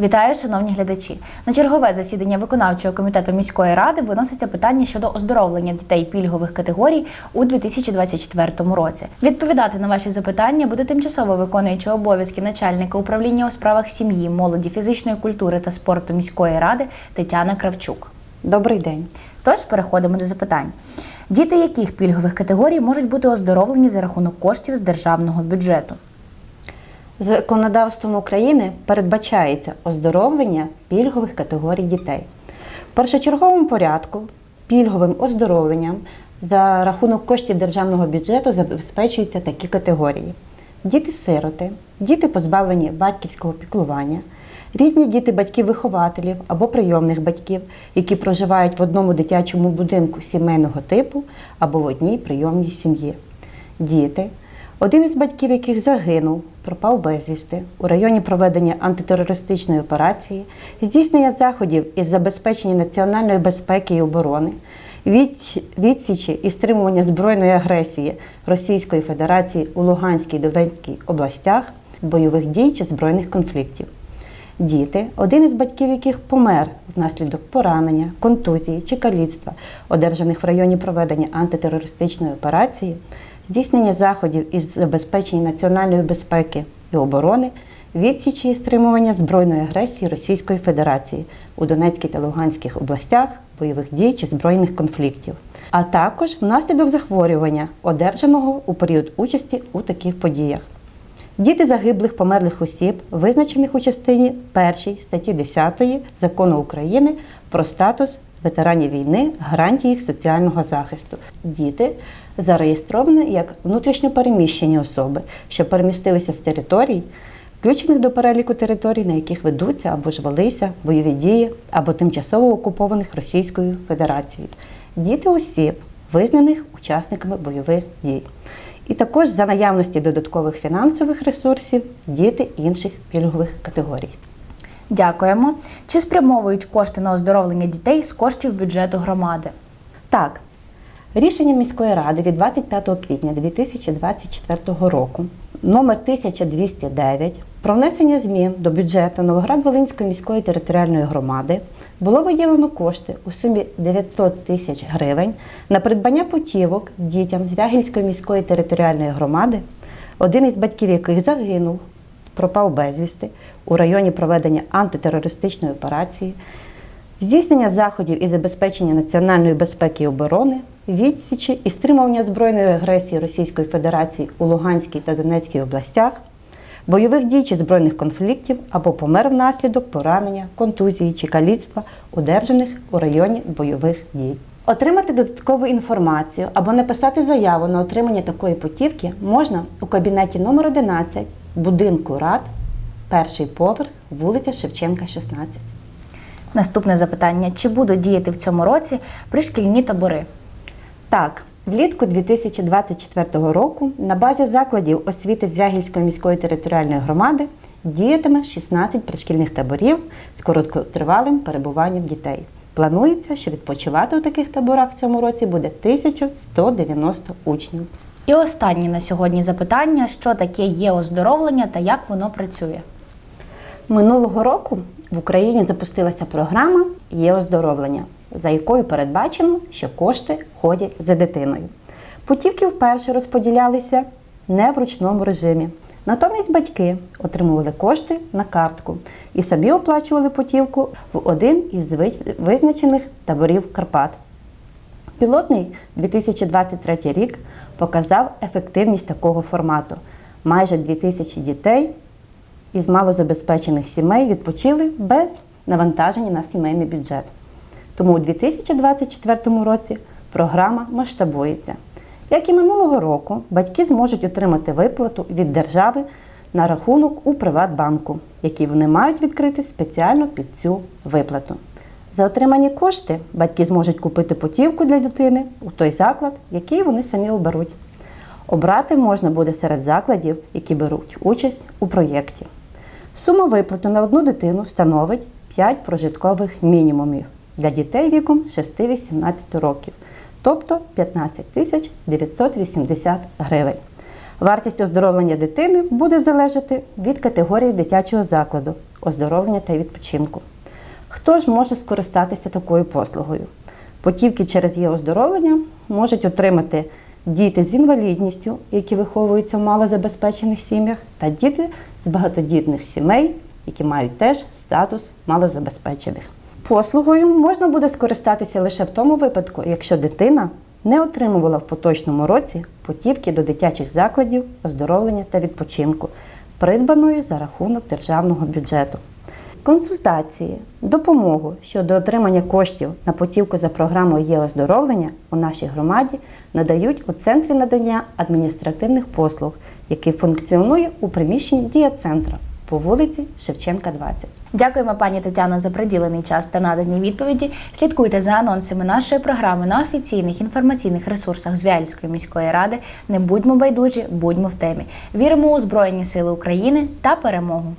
Вітаю, шановні глядачі. На чергове засідання виконавчого комітету міської ради виноситься питання щодо оздоровлення дітей пільгових категорій у 2024 році. Відповідати на ваші запитання буде тимчасово виконуючи обов'язки начальника управління у справах сім'ї, молоді, фізичної культури та спорту міської ради Тетяна Кравчук. Добрий день. Тож переходимо до запитань. Діти яких пільгових категорій можуть бути оздоровлені за рахунок коштів з державного бюджету? Законодавством України передбачається оздоровлення пільгових категорій дітей. В першочерговому порядку пільговим оздоровленням за рахунок коштів державного бюджету забезпечуються такі категорії: діти-сироти, діти позбавлені батьківського піклування, рідні діти батьків-вихователів або прийомних батьків, які проживають в одному дитячому будинку сімейного типу або в одній прийомній сім'ї, діти. Один із батьків, яких загинув, пропав безвісти у районі проведення антитерористичної операції, здійснення заходів із забезпечення національної безпеки і оборони, від- відсічі і стримування збройної агресії Російської Федерації у Луганській і Донецькій областях, бойових дій чи збройних конфліктів. Діти, один із батьків яких помер внаслідок поранення, контузії чи каліцтва, одержаних в районі проведення антитерористичної операції, здійснення заходів із забезпечення національної безпеки і оборони, відсічі і стримування збройної агресії Російської Федерації у Донецькій та Луганських областях, бойових дій чи збройних конфліктів, а також внаслідок захворювання, одержаного у період участі у таких подіях. Діти загиблих померлих осіб, визначених у частині 1 статті 10 Закону України про статус ветеранів війни, гарантії їх соціального захисту. Діти зареєстровані як внутрішньопереміщені особи, що перемістилися з територій, включених до переліку територій, на яких ведуться або ж велися бойові дії, або тимчасово окупованих Російською Федерацією. Діти осіб, визнаних учасниками бойових дій. І також за наявності додаткових фінансових ресурсів діти інших пільгових категорій. Дякуємо. Чи спрямовують кошти на оздоровлення дітей з коштів бюджету громади? Так, рішення міської ради від 25 квітня 2024 року номер 1209 про внесення змін до бюджету Новоград-Волинської міської територіальної громади було виділено кошти у сумі 900 тисяч гривень на придбання путівок дітям з Вягільської міської територіальної громади, один із батьків яких загинув, пропав безвісти у районі проведення антитерористичної операції, здійснення заходів із забезпечення національної безпеки і оборони, відсічі і стримування збройної агресії Російської Федерації у Луганській та Донецькій областях, бойових дій чи збройних конфліктів або помер внаслідок поранення, контузії чи каліцтва, одержаних у районі бойових дій. Отримати додаткову інформацію або написати заяву на отримання такої путівки можна у кабінеті номер 11 будинку рад, перший поверх, вулиця Шевченка, 16. Наступне запитання: чи будуть діяти в цьому році пришкільні табори? Так, влітку 2024 року на базі закладів освіти Звягільської міської територіальної громади діятиме 16 пришкільних таборів з короткотривалим перебуванням дітей. Планується, що відпочивати у таких таборах в цьому році буде 1190 учнів. І останнє на сьогодні запитання: що таке є оздоровлення та як воно працює? Минулого року в Україні запустилася програма Є оздоровлення, за якою передбачено, що кошти ходять за дитиною. Путівки вперше розподілялися не в ручному режимі. Натомість батьки отримували кошти на картку і самі оплачували путівку в один із визначених таборів Карпат. Пілотний 2023 рік показав ефективність такого формату. Майже 2000 дітей із малозабезпечених сімей відпочили без навантаження на сімейний бюджет. Тому у 2024 році програма масштабується. Як і минулого року, батьки зможуть отримати виплату від держави на рахунок у Приватбанку, який вони мають відкрити спеціально під цю виплату. За отримані кошти батьки зможуть купити путівку для дитини у той заклад, який вони самі оберуть. Обрати можна буде серед закладів, які беруть участь у проєкті. Сума виплати на одну дитину становить 5 прожиткових мінімумів для дітей віком 6-18 років, тобто 15 тисяч 980 гривень. Вартість оздоровлення дитини буде залежати від категорії дитячого закладу, оздоровлення та відпочинку. Хто ж може скористатися такою послугою? Путівки через є оздоровлення можуть отримати діти з інвалідністю, які виховуються в малозабезпечених сім'ях, та діти з багатодітних сімей, які мають теж статус малозабезпечених. Послугою можна буде скористатися лише в тому випадку, якщо дитина не отримувала в поточному році путівки до дитячих закладів оздоровлення та відпочинку, придбаної за рахунок державного бюджету. Консультації, допомогу щодо отримання коштів на путівку за програмою є оздоровлення у нашій громаді надають у центрі надання адміністративних послуг, який функціонує у приміщенні дія центра по вулиці Шевченка, 20. Дякуємо, пані Тетяно, за приділений час та надані відповіді. Слідкуйте за анонсами нашої програми на офіційних інформаційних ресурсах Звяльської міської ради. Не будьмо байдужі, будьмо в темі. Віримо у Збройні Сили України та перемогу.